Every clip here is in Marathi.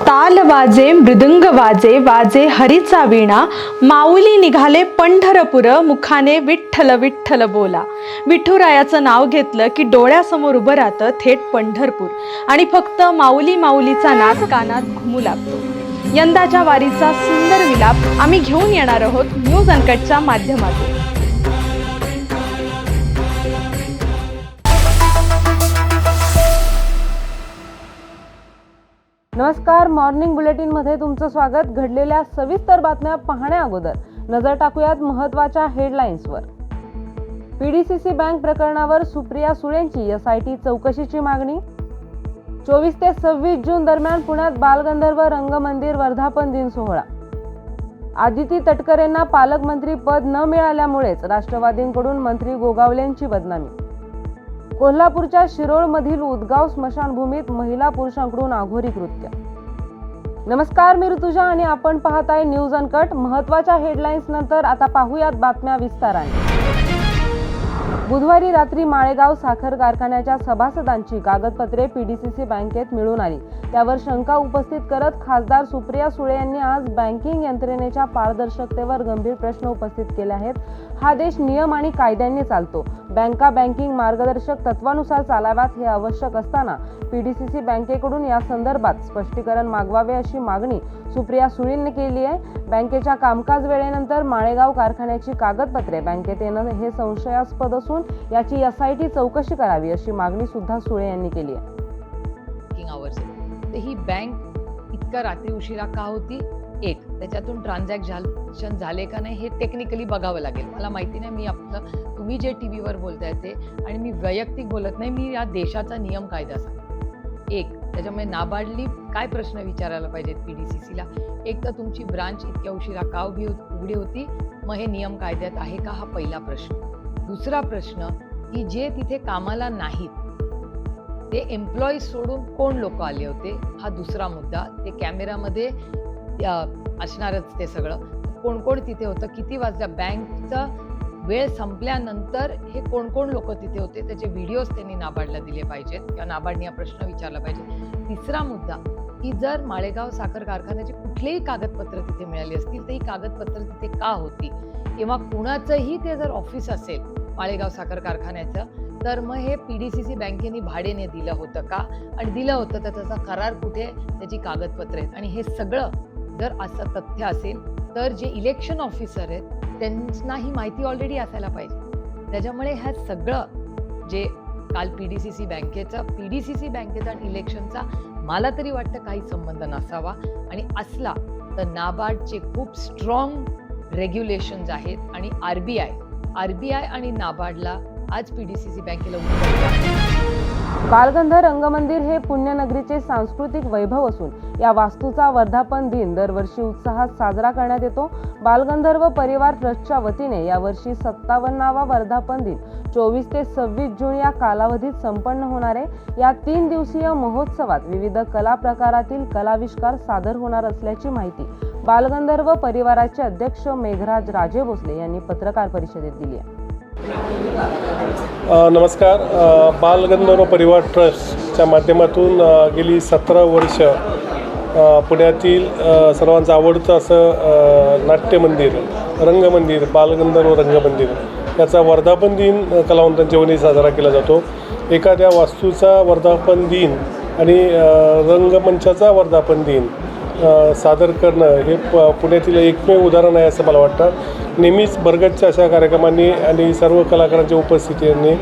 ताल वाजे मृदुंग वाजे वाजे हरीचा वीणा माऊली निघाले पंढरपुर मुखाने विठ्ठल विठ्ठल बोला. विठुरायाचं नाव घेतलं की डोळ्यासमोर उभं राहतं थेट पंढरपूर. आणि फक्त माऊली माऊलीचा नाद कानात घुमू लागतो. यंदाच्या वारीचा सुंदर विलाप आम्ही घेऊन येणार आहोत न्यूज अनकटच्या माध्यमातून. नमस्कार मॉर्निंग बुलेटिनमध्ये तुमचं स्वागत. घडलेल्या सविस्तर बातम्या पाहण्या अगोदर. नजर टाकूयात महत्त्वाच्या हेडलाईन्सवर पीडीसीसी बँक प्रकरणावर सुप्रिया सुळेंची एस आय टी चौकशीची मागणी. चोवीस ते सव्वीस जून दरम्यान पुण्यात बालगंधर्व रंगमंदिर वर्धापन दिन सोहळा. आदिती तटकरेंना पालकमंत्री पद न मिळाल्यामुळेच राष्ट्रवादींकडून मंत्री गोगावलेंची बदनामी. कोल्हापूरच्या शिरोळमधील उदगाव स्मशानभूमीत महिला पुरुषांकडून आघोरी कृत्य. नमस्कार मी ऋतुजा आणि आपण पाहताय न्यूज अनकट. महत्त्वाच्या हेडलाईन्स नंतर आता पाहूयात बातम्या विस्ताराने. बुधवारी रात्री माळेगाव साखर कारखान्याच्या सभासदांची कागदपत्रे पीडीसीसी बँकेत मिळून आली. त्यावर शंका उपस्थित करत खासदार सुप्रिया सुळे यांनी आज बँकिंग यंत्रणेच्या पारदर्शकतेवर गंभीर प्रश्न उपस्थित केले आहेत. हा देश नियम आणि कायद्यांनी चालतो. बँका बँकिंग मार्गदर्शक तत्वानुसार चालाव्यात हे आवश्यक असताना पीडीसीसी बँकेकडून या संदर्भात स्पष्टीकरण मागवावे अशी मागणी सुप्रिया सुळेंनी केली आहे. बँकेच्या कामकाज वेळेनंतर माळेगाव कारखान्याची कागदपत्रे बँकेत येणं हे संशयास्पद असून याची एस आय टी चौकशी करावी अशी मागणी सुद्धा सुळे यांनी केली आहे. ही बँक इतका रात्री उशिरा का होती? एक त्याच्यातून ट्रान्झॅक्शन झाले का नाही हे टेक्निकली बघावं लागेल. मला माहिती नाही मी आपलं तुम्ही जे टी व्हीवर बोलताय ते आणि मी वैयक्तिक बोलत नाही मी या देशाचा नियम कायदा सांगते. एक त्याच्यामुळे नाबार्डली काय प्रश्न विचारायला पाहिजेत पी डी सी सीला एक तर तुमची ब्रांच इतक्या उशिरा का उभी उघडी होती? मग हे नियम कायद्यात आहे का हा पहिला प्रश्न? दुसरा प्रश्न की जे तिथे कामाला नाहीत ते एम्प्लॉईज सोडून कोण लोक आले होते? हा दुसरा मुद्दा. ते कॅमेरामध्ये असणारच ते सगळं. कोण कोण तिथे होतं? किती वाजता बँकचा वेळ संपल्यानंतर हे कोण कोण लोक तिथे होते? त्याचे व्हिडिओज त्यांनी नाबार्डला दिले पाहिजेत. किंवा नाबार्डने हा प्रश्न विचारला पाहिजे. तिसरा मुद्दा की जर माळेगाव साखर कारखान्याचे कुठलेही कागदपत्र तिथे मिळाली असतील तर ही कागदपत्र तिथे का होती? किंवा कुणाचंही ते जर ऑफिस असेल माळेगाव साखर कारखान्याचं तर मग हे पी डी सी सी बँकेने भाडेने दिलं होतं का? आणि दिलं होतं तर त्याचा करार कुठे? त्याची कागदपत्रे आहेत. आणि हे सगळं जर असं तथ्य असेल तर जे इलेक्शन ऑफिसर आहेत त्यांना ही माहिती ऑलरेडी असायला पाहिजे. त्याच्यामुळे ह्या सगळं जे काल पी डी सी सी बँकेचं पी डी सी सी बँकेचा आणि इलेक्शनचा मला तरी वाटतं काही संबंध नसावा. आणि असला तर नाबार्डचे खूप स्ट्रॉंग रेग्युलेशन्स आहेत आणि R B I R B I आणि नाबार्डला आज पीडीसीसी बँकेला उत्तर बालगंधर रंगमंदिर हे पुण्यनगरीचे सांस्कृतिक वैभव असून या वास्तूचा वर्धापन दिन दरवर्षी उत्साहात साजरा करण्यात येतो. बालगंधर्व परिवार ट्रस्टच्या वतीने यावर्षी सत्तावन्नावा वर्धापन दिन चोवीस ते सव्वीस जून या कालावधीत संपन्न होणार आहे. या तीन दिवसीय महोत्सवात विविध कला प्रकारातील कलाविष्कार सादर होणार असल्याची माहिती बालगंधर्व परिवाराचे अध्यक्ष मेघराज राजे भोसले यांनी पत्रकार परिषदेत दिली आहे. नमस्कार. बालगंधर्व परिवार ट्रस्टच्या माध्यमातून गेली सतरा वर्ष पुण्यातील सर्वांचं आवडतं असं नाट्यमंदिर रंगमंदिर बालगंधर्व रंगमंदिर याचा वर्धापन दिन कलावंतांच्या वनी साजरा केला जातो. एखाद्या वास्तूचा वर्धापन दिन आणि रंगमंचाचा वर्धापन दिन सादर करणं हे प पुण्यातील एकमेव उदाहरण आहे असं मला वाटतं. नेहमीच भरगतच्या अशा कार्यक्रमांनी आणि सर्व कलाकारांच्या उपस्थितीने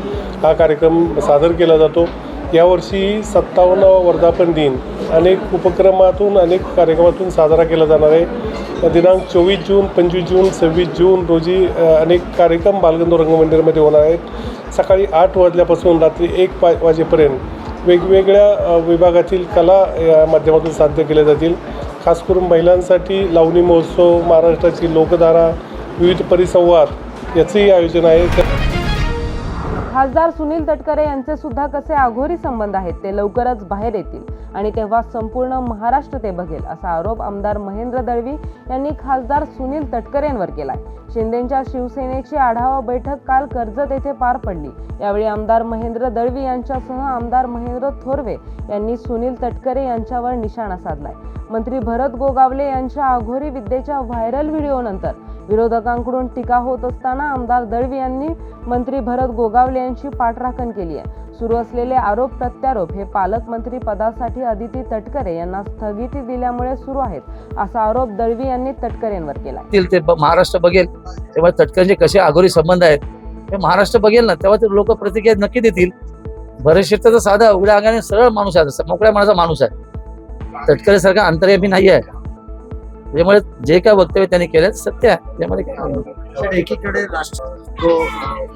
हा कार्यक्रम सादर केला जातो. यावर्षी सत्तावन्नावा वर्धापन दिन अनेक उपक्रमातून अनेक कार्यक्रमातून साजरा केला जाणार आहे. दिनांक चोवीस जून पंचवीस जून सव्वीस जून रोजी अनेक कार्यक्रम बालगंधर्व रंगमंदिरमध्ये होणार आहेत. सकाळी आठ वाजल्यापासून रात्री एक पा वाजेपर्यंत वेगवेगळ्या विभागातील कला या माध्यमातून साध्य केल्या जातील. खास करून महिलांसाठी लावणी महोत्सव महाराष्ट्राची लोकधारा विविध परिसंवाद याचंही आयोजन आहे. खासदार सुनील तटकरे यांचे सुद्धा कसे आघोरी संबंध आहेत ते लवकरच बाहेर येतील. आणि तेव्हा संपूर्ण महाराष्ट्र ते बघेल असा आरोप आमदार महेंद्र दळवी यांनी खासदार सुनील तटकरेंवर केलाय. शिंदेच्या शिवसेनेची आढावा बैठक काल कर्जत येथे पार पडली. यावेळी आमदार महेंद्र दळवी यांच्यासह आमदार महेंद्र थोरवे यांनी सुनील तटकरे यांच्यावर निशाणा साधलाय. मंत्री भरत गोगावले यांच्या आघोरी विद्येच्या व्हायरल व्हिडिओनंतर विरोधकांकडून टीका होत असताना आमदार दळवी यांनी मंत्री भरत गोगावले यांची पाठराखण केली आहे. सुरू असलेले आरोप प्रत्यारोप हे पालकमंत्री पदासाठी अदिती तटकरे यांना स्थगिती दिल्यामुळे सुरू आहेत. असा आरोप दळवी यांनी तटकरेंवर केला ते महाराष्ट्र बघेल. तेव्हा तटकरेंचे कसे आगोरी संबंध आहेत हे महाराष्ट्र बघेल ना. तेव्हा ते लोक प्रतिक्रिया नक्की देतील. बरेचसे तर साधा उघड्या अंगाने सरळ माणूस आहे मोकळ्या मनाचा माणूस आहे. तटकरेसारखा अंतर्यामी नाही आहे. त्यामुळे जे काय वक्तव्य त्यांनी केलं सत्य आहे. त्यामध्ये काय एकीकडे राष्ट्र जो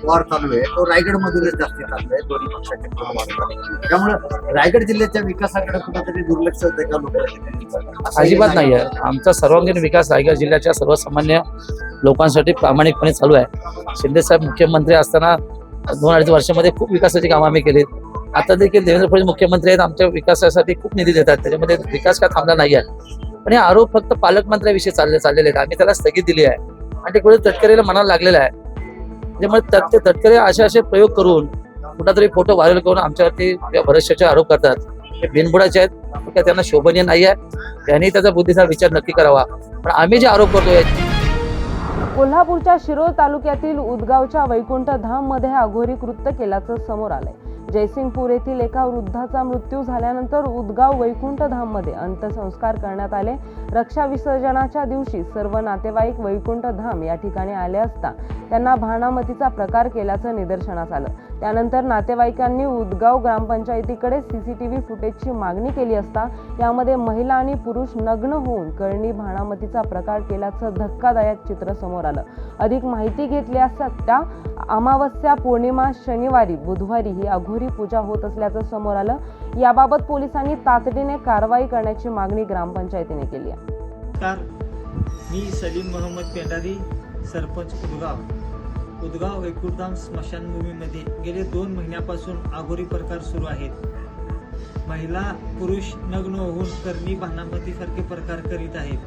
वार चालू आहे तो रायगड मधूनच जास्त चालू आहे. दोन्ही त्यामुळे रायगड जिल्ह्याच्या विकासाकडे कुठेतरी दुर्लक्ष होते का लोक? अजिबात नाही. आहे आमचा सर्वांगीण विकास रायगड जिल्ह्याच्या सर्वसामान्य लोकांसाठी प्रामाणिकपणे चालू आहे. शिंदे साहेब मुख्यमंत्री असताना दोन अडीच वर्षामध्ये खूप विकासाची कामं आम्ही केली. आता देखील देवेंद्र फडणवीस मुख्यमंत्री आहेत आमच्या विकासासाठी खूप निधी देतात. त्याच्यामध्ये विकास काय थांबला नाही आहे पण हे आरोप फक्त पालकमंत्र्याविषयी चालले चाललेले आहेत. आम्ही त्याला स्थगित दिली आहे. आणि ते कुठे तटकरेला मनाला लागलेलं आहे. म्हणजे त्यामुळे तट- तटकरे असे असे प्रयोग करून कुठला फोटो व्हायरल करून आमच्यावरती या आरोप करतात. हे बिनबुडाचे आहेत. ते काय त्यांना शोभनीय नाही आहे. त्यांनी त्याचा बुद्धीचा विचार नक्की करावा. पण आम्ही जे आरोप करतोय कोल्हापूरच्या शिरोळ तालुक्यातील उदगावच्या वैकुंठ धाममध्ये अघोरी कृत्य केल्याचं समोर आलंय. जयसिंगपूर येथील एका वृद्धाचा मृत्यू झाल्यानंतर उदगाव वैकुंठ धाममध्ये अंत्यसंस्कार करण्यात आले. रक्षा विसर्जनाच्या दिवशी सर्व नातेवाईक वैकुंठ धाम या ठिकाणी आले असता त्यांना भानामतीचा प्रकार केल्याचं निदर्शनास आलं. त्यानंतर नातेवाईकांनी उदगाव ग्रामपंचायतीकडे सीसीटीव्ही फुटेजची मागणी केली असता यामध्ये महिला आणि पुरुष नग्न होऊन करणी भाणामतीचा प्रकार केल्याचं धक्कादायक चित्र समोर आलं. अधिक माहिती घेतली असता अमावस्या पौर्णिमा शनिवारी बुधवारी ही अघोरी पूजा होत असल्याचं समोर आलं. याबाबत पोलिसांनी तातडीने कारवाई करण्याची मागणी ग्रामपंचायतीने केली आहे. मी सलीम मोहम्मद पेंडारी सरपंच उदगाव. उदगाव वैकुंठधाम स्मशानभूमीमध्ये गेले दोन महिन्यापासून आघोरी प्रकार सुरू आहेत. महिला पुरुष नग्न होऊन करणी भानामतीसारखे प्रकार करीत आहेत.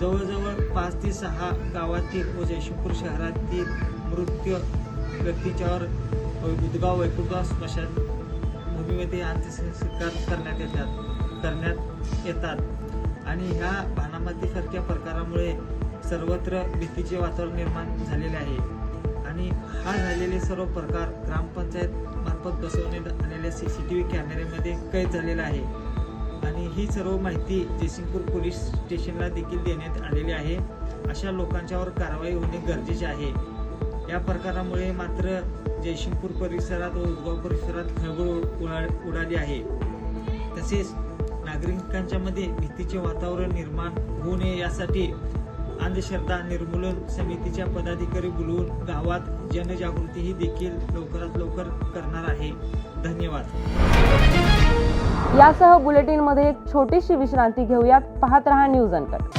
जवळजवळ पाच ते सहा गावातील व जयशिंगपूर शहरातील मृत्यू व्यक्तीच्यावर उदगाव वैकुंठधाम स्मशान भूमीमध्ये अंत्यसंस्कार करण्यात येतात करण्यात येतात. आणि ह्या भानामतीसारख्या प्रकारामुळे सर्वत्र भीतीचे वातावरण निर्माण झालेले आहे. आणि हा झालेले सर्व प्रकार ग्रामपंचायत मार्फत बसवण्यात आलेल्या सी सी टी व्ही कॅमेऱ्यामध्ये कैद झालेला आहे. आणि ही सर्व माहिती जयसिंगपूर पोलीस स्टेशनला देखील देण्यात आलेली आहे. अशा लोकांच्यावर कारवाई होणे गरजेचे आहे. या प्रकारामुळे मात्र जयसिंगपूर परिसरात व उदगाव परिसरात खळबळ उडा- उडाली आहे. तसेच नागरिकांच्या मध्ये भीतीचे वातावरण निर्माण होऊ नये यासाठी अंधश्रद्धा निर्मूलन समितीच्या पदाधिकारी बोलवून गावात जनजागृतीही देखील लवकरात लवकर करणार आहे. धन्यवाद. यासह बुलेटिनमध्ये एक छोटीशी विश्रांती घेऊयात. पाहत रहा न्यूज अनकट.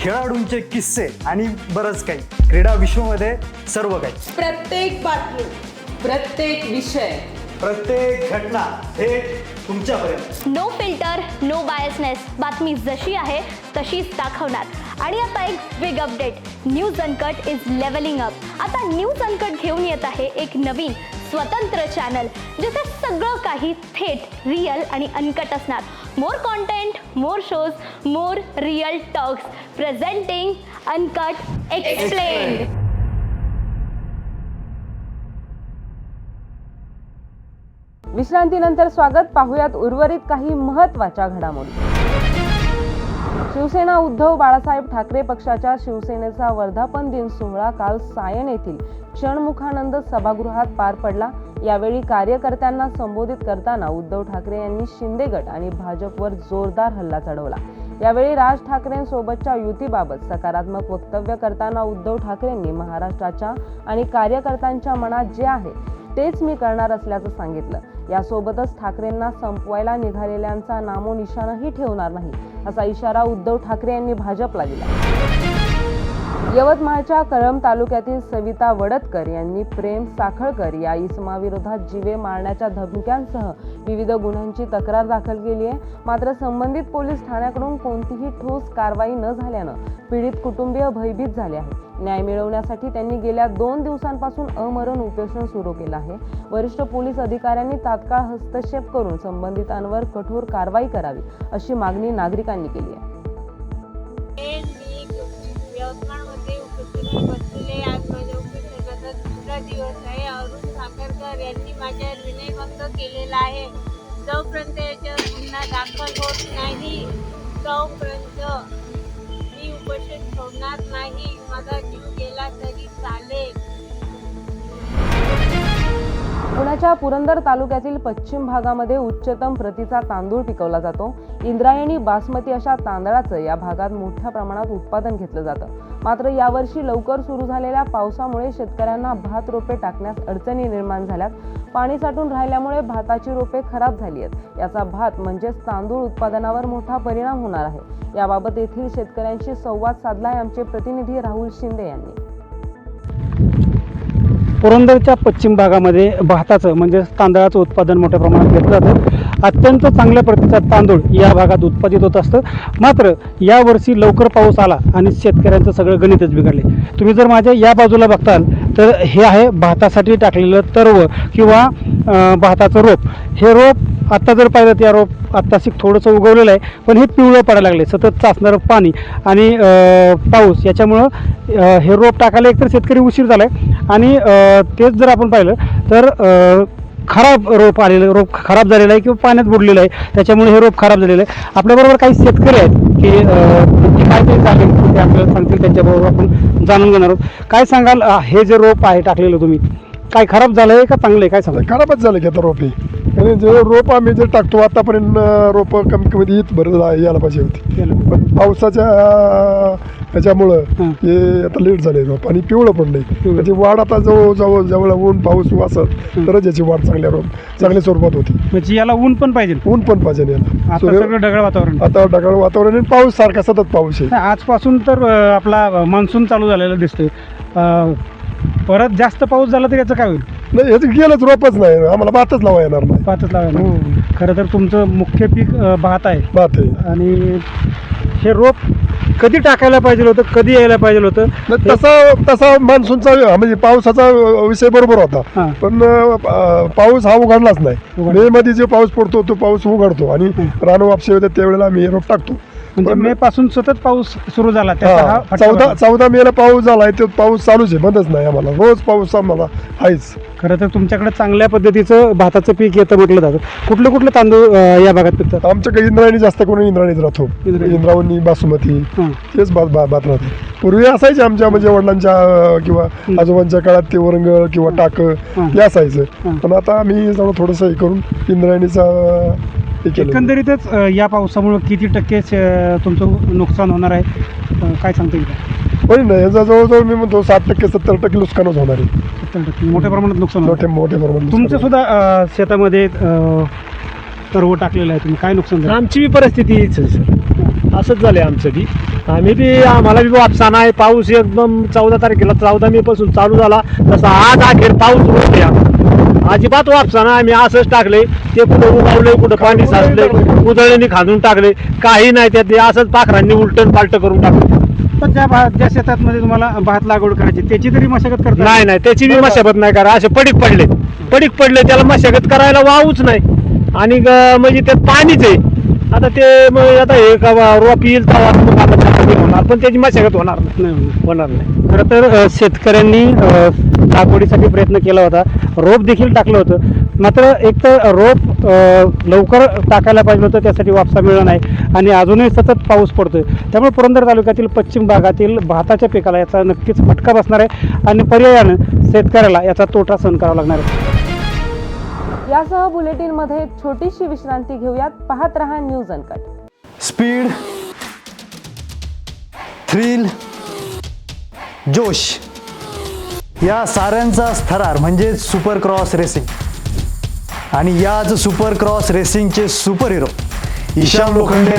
खेळाडूंचे किस्से आणि बरंच काही. क्रीडा विश्वमध्ये सर्व काही. प्रत्येक बातमी प्रत्येक विषय. प्रत्येक घटना थेट तुमच्यापर्यंत. नो फिल्टर नो बायसनेस बातमी जशी आहे तशीच दाखवणार. आणि आता एक big update news uncut is levelling up आता न्यूज अनकट घेऊन येत आहे एक नवीन स्वतंत्र चॅनल जिथे सगळं काही थेट रिअल आणि अनकट असणार. More content more shows more real talks presenting uncut explain विश्रांतीनंतर स्वागत. पाहुयात उर्वरित काही महत्त्वाच्या घडामोडी. शिवसेना उद्धव बाळासाहेब ठाकरे पक्षाच्या शिवसेनेचा वर्धापन दिन सोहळा काल सायन येथील क्षणमुखानंद सभागृहात पार पडला. यावेळी कार्यकर्त्यांना संबोधित करताना उद्धव ठाकरे यांनी शिंदे गट आणि भाजपवर जोरदार हल्ला चढवला. यावेळी राज ठाकरेंसोबतच्या युतीबाबत सकारात्मक वक्तव्य करताना उद्धव ठाकरेंनी महाराष्ट्राच्या आणि कार्यकर्त्यांच्या मनात जे आहे तेच मी करणार असल्याचं सांगितलं. यासोबतच ठाकरेंना संपवायला निघालेल्यांचा नामोनिशाणही ठेवणार नाही असा इशारा उद्धव ठाकरे यांनी भाजपला दिला. यवतमाळच्या कळंब तालुक्यातील सविता वडतकर यांनी प्रेम साखळकर या इसमाविरोधात जीवे मारण्याच्या धमक्यांसह विविध गुन्ह्यांची तक्रार दाखल केली आहे. मात्र संबंधित पोलीस ठाण्याकडून कोणतीही ठोस कारवाई न झाल्यानं पीडित कुटुंबीय भयभीत झाले आहे न्याय मिळवण्यासाठी त्यांनी गेल्या दोन दिवसांपासून अमरण उपोषण सुरू केलं आहे. वरिष्ठ पोलीस अधिकाऱ्यांनी तात्काळ हस्तक्षेप करून संबंधितांवर कठोर कारवाई करावी अशी मागणी नागरिकांनी केली आहे. यवतमाळमध्ये उपस्थित बसलेले आज माझ्या उपोषणाचा दुसरा दिवस आहे. अरुण साखरकर यांनी माझ्यावर विनयभंग केलेला आहे. जोपर्यंत याच्यावर गुन्हा दाखल होत नाही तोपर्यंत मी उपस्थित ठेवणार नाही. माझा जीव गेला तरी चालेल. पुण्याच्या पुरंदर तालुक्यातील पश्चिम भागामध्ये उच्चतम प्रतीचा तांदूळ पिकवला जातो. इंद्रायणी बासमती अशा तांदळाचं या भागात मोठ्या प्रमाणात उत्पादन घेतलं जातं. मात्र यावर्षी लवकर सुरू झालेल्या पावसामुळे शेतकऱ्यांना भात रोपे टाकण्यास अडचणी निर्माण झाल्यात. पाणी साठून राहिल्यामुळे भाताची रोपे खराब झाली आहेत. याचा भात म्हणजेच तांदूळ उत्पादनावर मोठा परिणाम होणार आहे. याबाबत येथील शेतकऱ्यांशी संवाद साधलाय आमचे प्रतिनिधी राहुल शिंदे यांनी. पुरंदरच्या पश्चिम भागामध्ये भाताचं म्हणजे तांदळाचं उत्पादन मोठ्या प्रमाणात घेतलं जातं. अत्यंत चांगल्या प्रतीचा तांदूळ या भागात उत्पादित होत असतं. मात्र यावर्षी लवकर पाऊस आला आणि शेतकऱ्यांचं सगळं गणितच बिघडले. तुम्ही जर माझ्या या बाजूला बघताल तर हे आहे भातासाठी टाकलेलं तरव किंवा भाताचं रोप. हे रोप आत्ता जर पाहिलं तर या रोप आत्ताशी थोडंसं उगवलेलं आहे पण हे पिवळं पडायला लागले सतत चाचणारं पाणी आणि पाऊस. याच्यामुळं हे रोप टाकायला एकतर शेतकरी उशीर झाला आहे आणि तेच जर आपण पाहिलं तर खराब रोप आलेलं रोप खराब झालेलं आहे किंवा पाण्यात बुडलेलं आहे त्याच्यामुळे हे रोप खराब झालेलं आहे. आपल्याबरोबर काही शेतकरी आहेत की ते काय ते चालेल ते आपल्याला सांगतील त्यांच्याबरोबर आपण जाणून घेणार आहोत. काय सांगाल हे जे रोप आहे टाकलेलं तुम्ही काय खराब झालं आहे का चांगलं आहे? काय सांगाल? खराबच झालं की आता रोपे आणि जे रोप आम्ही जे टाकतो आतापर्यंत रोप कमी कमी बरं जा- यायला पाहिजे होती. पण पावसाच्या ह्याच्यामुळं हं. आता लेट झाले रोप आणि पिवळं पडलंय त्याची वाढ आता जवळ जवळ जवळ ऊन पाऊस वाचत तरच याची वाढ चांगल्या रोप चांगल्या स्वरूपात होती. म्हणजे याला ऊन पण पाहिजे. ऊन पण पाहिजे याला. ढगाळ वातावरण. आता ढगाळ वातावरण आणि पाऊस सारखा सतत पाऊस आहे. नाही, आजपासून तर आपला मान्सून चालू झालेला दिसतोय. परत जास्त पाऊस झाला तर याचं काय होईल? नाही याचं गेलंच रोपच नाही. आम्हाला भातच लावा येणार नाही. भातच लावायला हो. खरं तर तुमचं मुख्य पीक अं, भात आहे. भात आहे. आणि हे रोप कधी टाकायला पाहिजे होतं कधी यायला पाहिजे होतं नाही, तसा तसा मान्सूनचा म्हणजे पावसाचा विषय बरोबर होता. हां. पण अं, पाऊस हा उघडलाच नाही. उघडला. मे मध्ये जे पाऊस पडतो तो पाऊस उघडतो. आणि रान वापशी होते त्यावेळेला आम्ही हे रोप टाकतो. म्हणजे पण- मे पासून सतत पाऊस सुरू झाला त्याचा हा. हा, फटका चौदा बसला. चौदा मेला पाऊस झालाय तो पाऊस चालूच आहे बंदच नाही आम्हाला. रोज पाऊस आम्हाला आहेच खरं तर तुमच्याकडे चांगल्या पद्धतीचं भाताचं पीक येतं म्हटलं जातं कुठले कुठले तांदूळ अं, या भागात पिकतात आमच्याकडे इंद्रायणी जास्त करून इंद्रायणीच राहतो इंद्रायणी. इंद्रावणी बासुमती हं. तेच भात भात भात राहते पूर्वी असायचे आमच्या म्हणजे वडिलांच्या अं, किंवा आजोबांच्या काळात ते वरंगळ किंवा टाक हं. ते असायचं हं. पण आता आम्ही जरा थोडंसं हे करून इंद्रायणीचा अं, हे केलं एकंदरीतच अं, या पावसामुळं किती टक्के तुमचं नुकसान होणार आहे अं, काय सांगता येईल? होईल ना याचा जवळजवळ मी म्हणतो साठ टक्के सत्तर टक्के नुकसानच होणार आहे. सत्तर टक्के. मोठ्या प्रमाणात नुकसान होतं. मोठे मोठ्या प्रमाणात नुकसान तुमच्या सुद्धा अं, शेतामध्ये अं, तरव टाकलेलं आहे तुम्ही. काय नुकसान झालं? आमची बी परिस्थिती हीच आहे सर. असंच झालंय आमचं बी. आम्ही बी आम्हाला बी वापसा नाही पाऊस एकदम चौदा तारखेला चौदा मे पासून चालू झाला. तसा आज अखेर पाऊस उठल्या अजिबात वापसा नाही आम्ही असंच टाकले ते कुठं उगावलंय कुठं पाणी साचलंय उजळणी खांदून टाकले काही नाही त्यात. ते असंच पाखरांनी उलटण पालट करून टाकलं तर ज्या भात ज्या शेतामध्ये तुम्हाला भात लागवड करायची त्याची तरी मशागत करता? नाही नाही त्याची बी मशागत नाही करा असे पडीक पडले. पडीक पडले त्याला मशागत करायला वाहूच नाही. आणि ग- म्हणजे त्यात पाणीच आहे. आता ते मग आता हे का बा, रोप येईल मग आता हे होणार. पण त्याची मशागत होणार नाही. नाही होणार. होणार नाही. खरं तर अ, शेतकऱ्यांनी अ, लागवडीसाठी प्रयत्न केला होता. रोप देखील टाकलं होतं. मात्र एक तर रोप लवकर टाकायला पाहिजे होतं त्यासाठी वापसा मिळाला नाही. आणि अजूनही सतत पाऊस पडतोय. त्यामुळे पुरंदर तालुक्यातील पश्चिम भागातील भाताच्या पिकाला याचा नक्कीच फटका बसणार आहे. आणि पर्यायानं शेतकऱ्याला याचा तोटा सहन करावा लागणार आहे. यासह बुलेटिनमध्ये एक छोटीशी विश्रांती घेऊयात. पाहत रहा न्यूज अनकट. स्पीड थ्रिल जोश. या साऱ्यांचा थरार म्हणजे सुपर क्रॉस रेसिंग. आणि याच सुपर क्रॉस रेसिंगचे सुपर हिरो ईशान लोखंडे.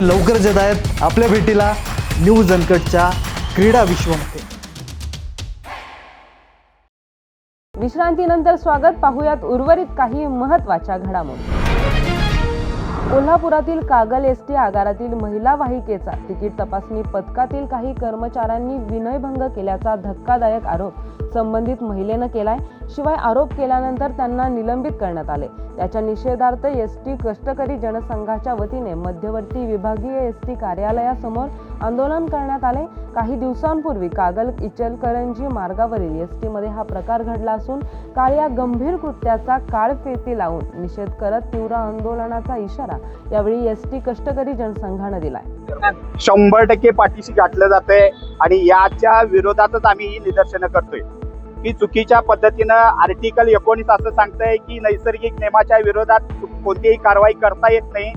लवकरच येत आहेत आपल्या भेटीला न्यूज अनकटच्या क्रीडा विश्वमध्ये. विश्रांतीनंतर स्वागत पाहूयात उर्वरित काही महत्त्वाच्या घडामोडी. कोल्हापुरातील कागल एस टी आगारातील महिला वाहिकेचा तिकीट तपासणी पथकातील काही कर्मचाऱ्यांनी विनयभंग केल्याचा धक्कादायक आरोप संबंधित महिलेनं केलाय. शिवाय आरोप केल्यानंतर त्यांना निलंबित करण्यात आले. त्याच्या निषेधार्थ एस टी कष्टकरी जनसंघाच्या वतीने मध्यवर्ती विभागीय एस टी कार्यालयासमोर आंदोलन करण्यात आले. काही दिवसांपूर्वी कागल इचलकरंजी मार्गावरील एस टीमध्ये हा प्रकार घडला असून काल या गंभीर कृत्याचा काळफेती लावून निषेध करत तीव्र आंदोलनाचा इशारा यावेळी एस टी कष्टकरी जनसंघानं दिलाय. शंभर टक्के पाठीशी गाठलं जातंय आणि याच्या विरोधातच आम्ही ही निदर्शनं करतोय. की चुकीच्या पद्धतीनं आर्टिकल एकोणीस असं सांगतंय की नैसर्गिक नियमाच्या विरोधात कोणतीही कारवाई करता येत नाही.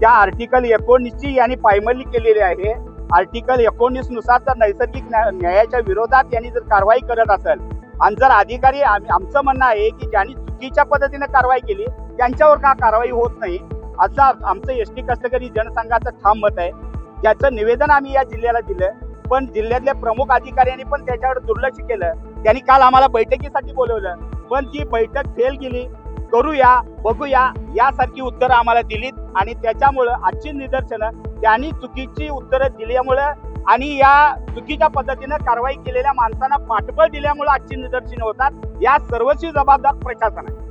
त्या आर्टिकल एकोणीसची यांनी पायमल्ली केलेली आहे. आर्टिकल एकोणीसनुसार जर नैसर्गिक न्याय- न्यायाच्या विरोधात यांनी जर कारवाई करत असेल आणि जर अधिकारी आम्ही आमचं म्हणणं आहे की ज्यांनी चुकीच्या पद्धतीनं कारवाई केली त्यांच्यावर का कारवाई होत नाही? असं आमचं एस टी कष्टकरी जनसंघाचं ठाम मत आहे. त्याचं निवेदन आम्ही या जिल्ह्याला दिलं. पण जिल्ह्यातल्या प्रमुख अधिकाऱ्यांनी पण त्याच्यावर दुर्लक्ष केलं. त्यांनी काल आम्हाला बैठकीसाठी बोलवलं. पण ती बैठक फेल गेली करूया बघूया यासारखी उत्तरं आम्हाला दिलीत आणि त्याच्यामुळं आजची निदर्शनं त्यांनी चुकीची उत्तरं दिल्यामुळं आणि या चुकीच्या पद्धतीनं कारवाई केलेल्या माणसांना पाठबळ दिल्यामुळं आजची निदर्शनं होतात. या सर्वची जबाबदार प्रशासन आहे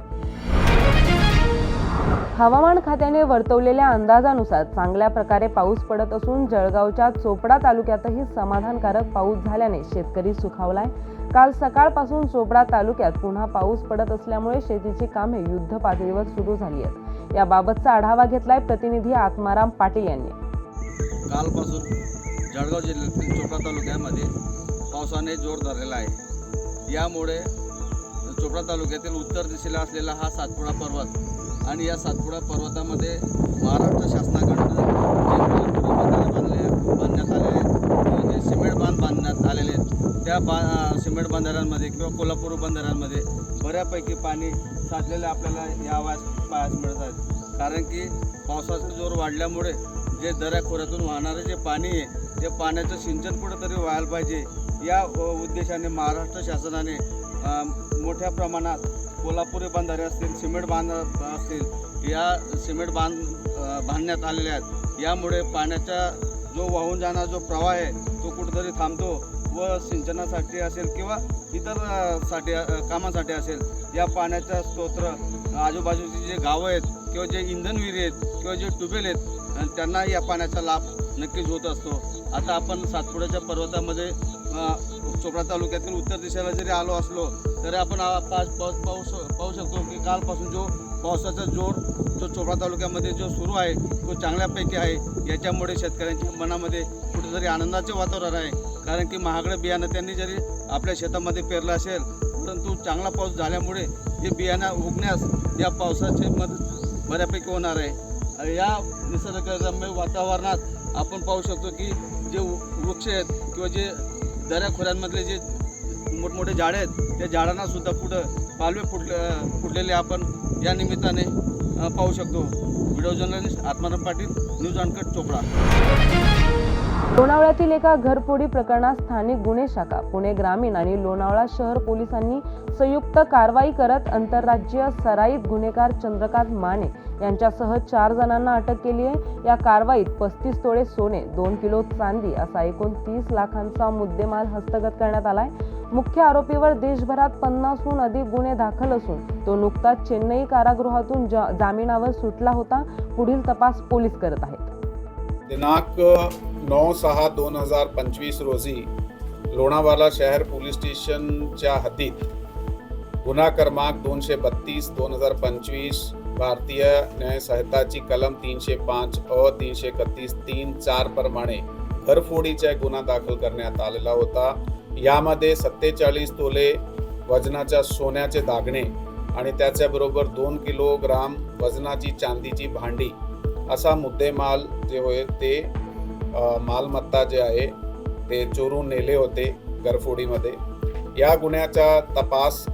हवामान खात्याने वर्तवलेल्या अंदाजानुसार चांगल्या प्रकारे पाऊस पडत असून जळगावच्या चोपडा तालुक्यातही समाधानकारक पाऊस झाल्याने शेतकरी सुखावलाय. काल सकाळपासून चोपडा तालुक्यात पुन्हा पाऊस पडत असल्यामुळे शेतीची कामे युद्ध पातळीवर सुरू झाली आहेत. याबाबतचा आढावा घेतलाय प्रतिनिधी आत्माराम पाटील यांनी. कालपासून जळगाव जिल्ह्यातील चोपडा तालुक्यामध्ये पावसाने जोर धरलेला आहे. यामुळे चोपडा तालुक्यातील उत्तर दिशेला असलेला हा सातपुडा पर्वत आणि या सातपुडा पर्वतामध्ये महाराष्ट्र शासनाकडनं जे पूर्वपत्र बांधले बांधण्यात आलेले आहेत जे सिमेंट बांध बांधण्यात आलेले आहेत त्या बा सिमेंट बंधाऱ्यांमध्ये किंवा कोल्हापूर बंधाऱ्यांमध्ये बऱ्यापैकी पाणी साचलेलं आपल्याला या आवाज पाहायला मिळत आहेत कारण की पावसाचा जोर वाढल्यामुळे जे दऱ्याखोऱ्यातून वाहणारे जे पाणी आहे ते पाण्याचं सिंचन कुठंतरी व्हायला पाहिजे या उद्देशाने महाराष्ट्र शासनाने मोठ्या प्रमाणात कोल्हापुरी बांधारे असतील सिमेंट बांध असतील या सिमेंट बांध बांधण्यात आलेल्या आहेत. यामुळे पाण्याचा जो वाहून जाणारा जो प्रवाह आहे तो कुठेतरी थांबतो व सिंचनासाठी असेल किंवा इतरसाठी कामासाठी असेल या पाण्याचा स्तोत्र आजूबाजूची जे गावं आहेत किंवा जे इंधनविहिरी आहेत किंवा जे ट्यूबवेल आहेत आणि त्यांना या पाण्याचा लाभ नक्कीच होत असतो. आता आपण सातपुड्याच्या पर्वतामध्ये चोपडा तालुक्यातील उत्तर दिशेला जरी आलो असलो तरी आपण पाच पाऊस पाऊस पाहू शकतो की कालपासून जो पावसाचा जोर जो चोपडा तालुक्यामध्ये जो सुरू आहे तो चांगल्यापैकी आहे. याच्यामुळे शेतकऱ्यांच्या मनामध्ये कुठेतरी आनंदाचे वातावरण आहे. कारण की महागडं बियाणं त्यांनी जरी आपल्या शेतामध्ये पेरलं असेल परंतु चांगला पाऊस झाल्यामुळे हे बियाणं उगण्यास या पावसाचे मदत बऱ्यापैकी होणार आहे. या निसर्गरम्य वातावरणात आपण पाहू शकतो की जे वृक्ष आहेत किंवा जे दऱ्याखोऱ्यांमधले जे मोठमोठे झाडे आहेत त्या झाडांना सुद्धा पुढं पालवे फुटले फुटलेले आपण या निमित्ताने पाहू शकतो. Video journalist Atmaram Patil news uncut Chopda. लोणावळ्यातील एका घरफोडी प्रकरणात स्थानिक गुन्हे शाखा पुणे ग्रामीण आणि लोणावळा शहर पोलिसांनी संयुक्त कारवाई करत आंतरराज्यीय सराईत गुन्हेगार चंद्रकांत माने यांच्यासह चार जणांना अटक केली आहे. या कारवाईत पस्तीस तोळे सोने दोन किलो चांदी असा एकूण तीस लाखांचा मुद्देमाल हस्तगत करण्यात आलाय. मुख्य आरोपीवर देशभरात पन्नासहून अधिक गुन्हे दाखल असून तो नुकताच चेन्नई कारागृहातून जा- जामिनावर सुटला होता. पुढील तपास पोलीस करत आहेत. दिनांक नऊ सहा दोन हजार पंचवीस रोजी लोणावाला शहर पोलीस स्टेशनच्या हद्दीत गुन्हा क्रमांक दोनशे बत्तीस दोन हजार पंचवीस भारतीय न्याय संहिताची कलम तीनशे पाच अ तीनशे एकतीस तीन चार प्रमाणे घरफोडीचा गुन्हा दाखल करण्यात आलेला होता. यामध्ये सत्तेचाळीस तोले वजनाच्या सोन्याचे दागणे आणि त्याच्याबरोबर दोन किलोग्राम वजनाची चांदीची भांडी असा मुद्देमाल जे होय ते मालमत्ता जे आहे ते चोरून नेले होते घरफोडीमध्ये. या गुन्ह्याचा तपास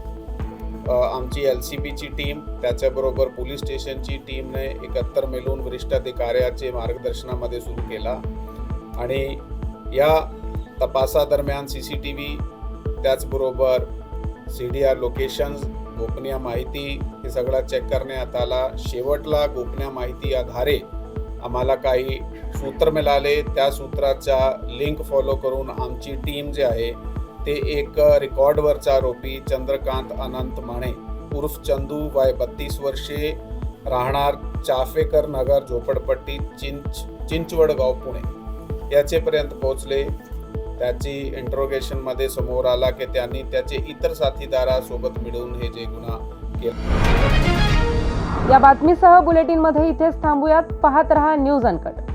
आमची एल सी बीची टीम त्याच्याबरोबर पोलीस स्टेशनची टीमने एकत्र मिळून वरिष्ठ अधिकाऱ्याचे मार्गदर्शनामध्ये सुरू केला. आणि या तपासादरम्यान सी सी टी व्ही त्याचबरोबर सी डी आर लोकेशन्स गोपनीय माहिती हे सगळं चेक करण्यात आला. शेवटला गोपनीय माहिती आधारे आम्हाला काही सूत्र मिळाले. त्या सूत्राचा लिंक फॉलो करून आमची टीम जे आहे ते एक रेकॉर्डवरचा आरोपी चंद्रकांत अनंत माने. उर्फ चंदू वय बत्तीस वर्षे राहणार चाफेकर नगर झोपडपट्टी चिंच चिंचवड गाव पुणे. याचेपर्यंत पोहोचले. त्याची इंट्रोगेशनमध्ये समोर आला की त्यांनी त्याचे इतर साथीदारासोबत मिळून हे जे गुन्हा केला. या बातमीसह बुलेटिनमध्ये इथेच थांबूयात. पाहत रहा न्यूज अनकट.